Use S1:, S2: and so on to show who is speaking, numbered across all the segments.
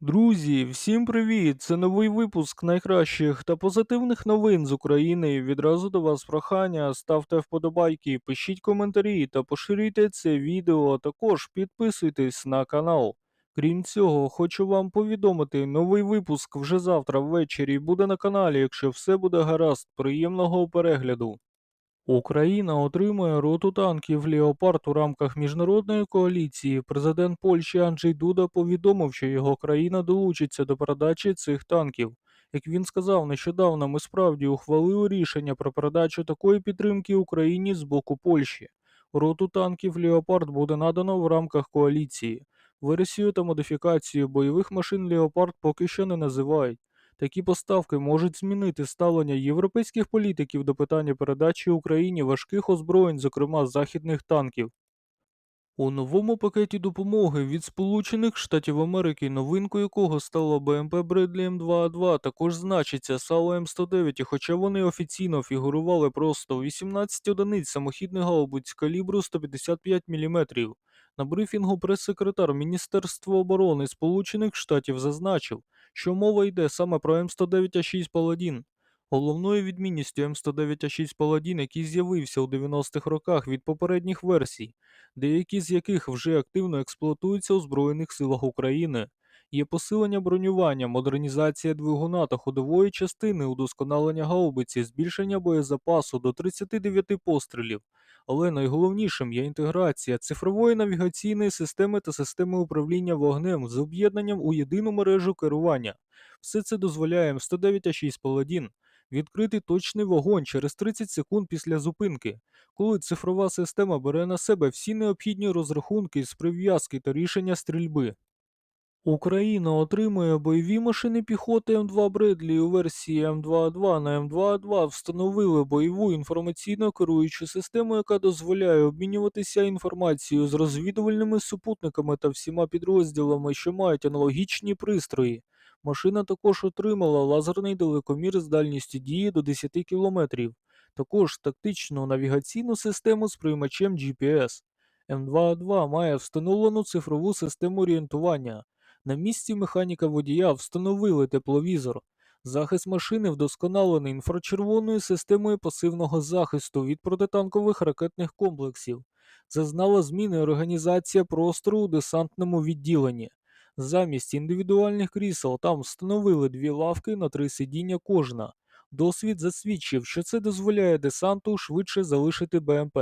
S1: Друзі, всім привіт! Це новий випуск найкращих та позитивних новин з України. Відразу до вас прохання, ставте вподобайки, пишіть коментарі та поширюйте це відео, також підписуйтесь на канал. Крім цього, хочу вам повідомити, новий випуск вже завтра ввечері буде на каналі, якщо все буде гаразд. Приємного перегляду. Україна отримує роту танків Леопард у рамках міжнародної коаліції. Президент Польщі Анджей Дуда повідомив, що його країна долучиться до передачі цих танків. Як він сказав, нещодавно ми справді ухвалили рішення про передачу такої підтримки Україні з боку Польщі. Роту танків Леопард буде надано в рамках коаліції. Версію та модифікацію бойових машин Леопард поки що не називають. Такі поставки можуть змінити ставлення європейських політиків до питання передачі Україні важких озброєнь, зокрема західних танків. У новому пакеті допомоги від Сполучених Штатів Америки, новинкою якого стало БМП Бредлі М2А2, також значиться САУ М109, і хоча вони офіційно фігурували просто 18 одиниць самохідних гаубиць калібру 155 мм. На брифінгу прес-секретар Міністерства оборони Сполучених Штатів зазначив, що мова йде саме про М109А6 Паладін. Головною відмінністю М109А6 Паладін, який з'явився у 90-х роках від попередніх версій, деякі з яких вже активно експлуатуються у Збройних силах України. Є посилення бронювання, модернізація двигуна та ходової частини, удосконалення гаубиці, збільшення боєзапасу до 39 пострілів. Але найголовнішим є інтеграція цифрової навігаційної системи та системи управління вогнем з об'єднанням у єдину мережу керування. Все це дозволяє М109А6 Паладін відкрити точний вогонь через 30 секунд після зупинки, коли цифрова система бере на себе всі необхідні розрахунки з прив'язки та рішення стрільби. Україна отримує бойові машини піхоти М2 Бредлі у версії М2А2 на М2А2 встановили бойову інформаційно керуючу систему, яка дозволяє обмінюватися інформацією з розвідувальними супутниками та всіма підрозділами, що мають аналогічні пристрої. Машина також отримала лазерний далекомір з дальністю дії до 10 км, також тактичну навігаційну систему з приймачем GPS. М2А2 має встановлену цифрову систему орієнтування. На місці механіка водія встановили тепловізор. Захист машини вдосконалений інфрачервоною системою пасивного захисту від протитанкових ракетних комплексів. Зазнала зміни організація простору у десантному відділенні. Замість індивідуальних крісел там встановили дві лавки на три сидіння кожна. Досвід засвідчив, що це дозволяє десанту швидше залишити БМП.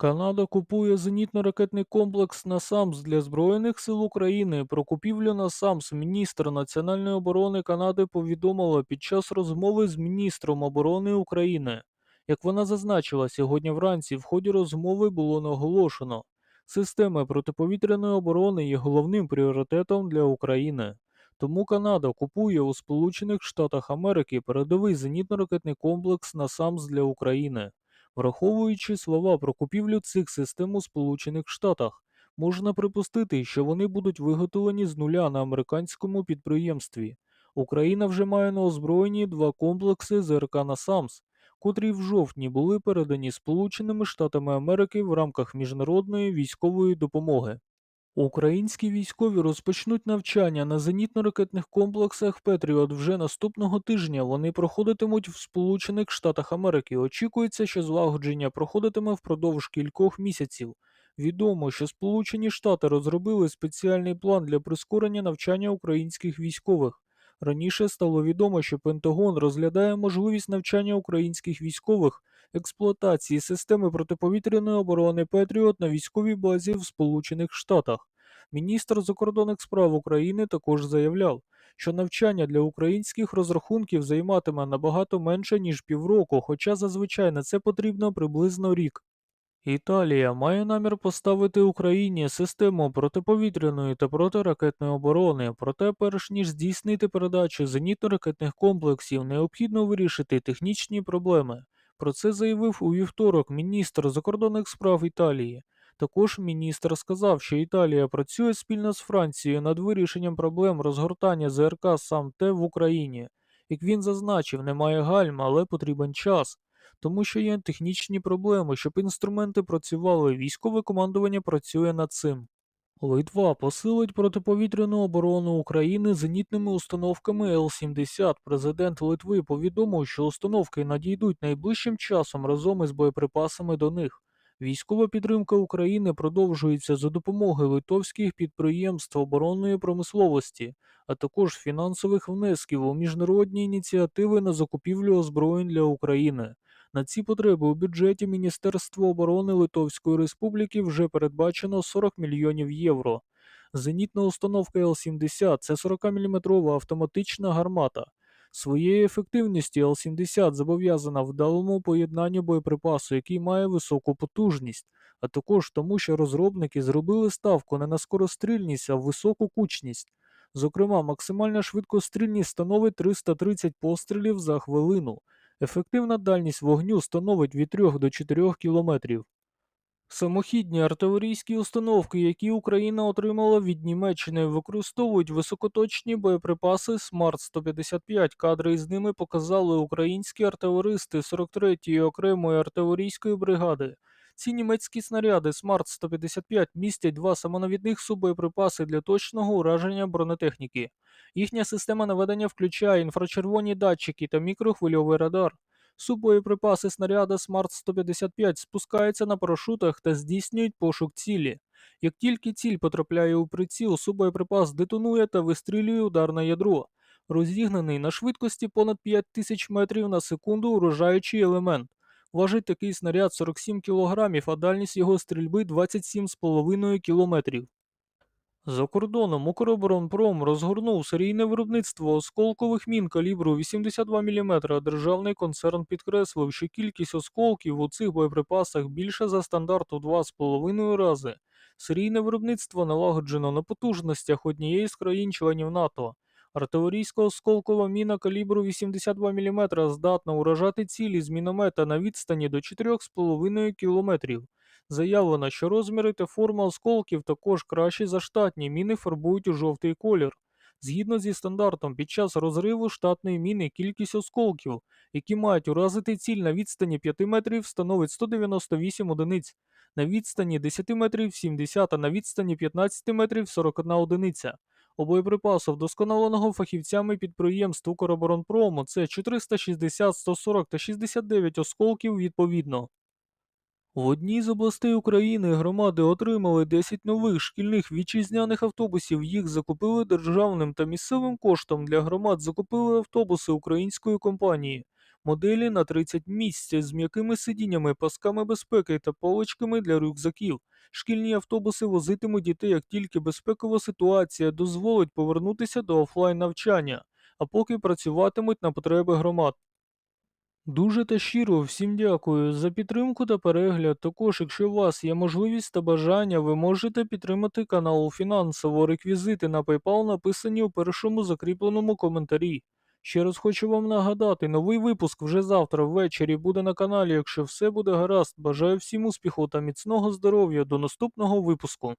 S1: Канада купує зенітно-ракетний комплекс «Насамс» для Збройних сил України. Про купівлю «Насамс» міністр національної оборони Канади повідомила під час розмови з міністром оборони України. Як вона зазначила, сьогодні вранці в ході розмови було наголошено, система протиповітряної оборони є головним пріоритетом для України. Тому Канада купує у Сполучених Штатах Америки передовий зенітно-ракетний комплекс «Насамс» для України. Враховуючи слова про купівлю цих систем у Сполучених Штатах, можна припустити, що вони будуть виготовлені з нуля на американському підприємстві. Україна вже має на озброєнні два комплекси ЗРК «Насамс», котрі в жовтні були передані Сполученими Штатами Америки в рамках міжнародної військової допомоги. Українські військові розпочнуть навчання на зенітно-ракетних комплексах Петріот вже наступного тижня. Вони проходитимуть в Сполучених Штатах Америки. Очікується, що злагодження проходитиме впродовж кількох місяців. Відомо, що Сполучені Штати розробили спеціальний план для прискорення навчання українських військових. Раніше стало відомо, що Пентагон розглядає можливість навчання українських військових експлуатації системи протиповітряної оборони Петріот на військовій базі в Сполучених Штатах. Міністр закордонних справ України також заявляв, що навчання для українських розрахунків займатиме набагато менше ніж півроку, хоча зазвичай на це потрібно приблизно рік. Італія має намір поставити Україні систему протиповітряної та протиракетної оборони, проте, перш ніж здійснити передачу зенітно-ракетних комплексів, необхідно вирішити технічні проблеми. Про це заявив у вівторок міністр закордонних справ Італії. Також міністр сказав, що Італія працює спільно з Францією над вирішенням проблем розгортання ЗРК САМ-Т в Україні. Як він зазначив, немає гальм, але потрібен час тому що є технічні проблеми, щоб інструменти працювали. Військове командування працює над цим. Литва посилить протиповітряну оборону України зенітними установками Л-70. Президент Литви повідомив, що установки надійдуть найближчим часом разом із боєприпасами до них. Військова підтримка України продовжується за допомогою литовських підприємств оборонної промисловості, а також фінансових внесків у міжнародні ініціативи на закупівлю озброєнь для України. На ці потреби у бюджеті Міністерства оборони Литовської Республіки вже передбачено 40 мільйонів євро. Зенітна установка Л-70 це 40-мм автоматична гармата. Своєю ефективністю Л-70 зобов'язана вдалому поєднанню боєприпасу, який має високу потужність, а також тому, що розробники зробили ставку не на скорострільність, а в високу кучність. Зокрема, максимальна швидкострільність становить 330 пострілів за хвилину. Ефективна дальність вогню становить від 3 до 4 кілометрів. Самохідні артилерійські установки, які Україна отримала від Німеччини, використовують високоточні боєприпаси СМАРТ-155. Кадри із ними показали українські артилеристи 43-ї окремої артилерійської бригади. Ці німецькі снаряди СМАРТ-155 містять два самонавідних субоєприпаси для точного ураження бронетехніки. Їхня система наведення включає інфрачервоні датчики та мікрохвильовий радар. Суббоєприпаси снаряда СМАРТ-155 спускаються на парашутах та здійснюють пошук цілі. Як тільки ціль потрапляє у приціл, суббоєприпас детонує та вистрілює ударне ядро. Розігнаний на швидкості понад 5000 метрів на секунду уражаючий елемент. Важить такий снаряд 47 кг, а дальність його стрільби 27,5 км. За кордоном Укроборонпром розгорнув серійне виробництво осколкових мін калібру 82 мм. Державний концерн підкреслив, що кількість осколків у цих боєприпасах більша за стандарт у 2,5 рази. Серійне виробництво налагоджено на потужностях однієї з країн-членів НАТО. Артилерійська осколкова міна калібру 82 мм здатна уражати цілі з міномета на відстані до 4,5 км. Заявлено, що розміри та форма осколків також кращі за штатні міни фарбують у жовтий колір. Згідно зі стандартом, під час розриву штатної міни кількість осколків, які мають уразити ціль на відстані 5 метрів, становить 198 одиниць, на відстані 10 метрів 70, а на відстані 15 метрів 41 одиниця. У боєприпасу вдосконаленого фахівцями підприємств Укроборонпрому це 460, 140 та 69 осколків відповідно. В одній з областей України громади отримали 10 нових шкільних вітчизняних автобусів. Їх закупили державним та місцевим коштом. Для громад закупили автобуси української компанії. Моделі на 30 місць з м'якими сидіннями, пасками безпеки та полочками для рюкзаків. Шкільні автобуси возитимуть дітей, як тільки безпекова ситуація дозволить повернутися до офлайн навчання, а поки працюватимуть на потреби громад. Дуже та щиро всім дякую за підтримку та перегляд. Також, якщо у вас є можливість та бажання, ви можете підтримати канал фінансово. Реквізити на PayPal написані у першому закріпленому коментарі. Ще раз хочу вам нагадати, новий випуск вже завтра ввечері буде на каналі. Якщо все буде гаразд, бажаю всім успіху та міцного здоров'я. До наступного випуску.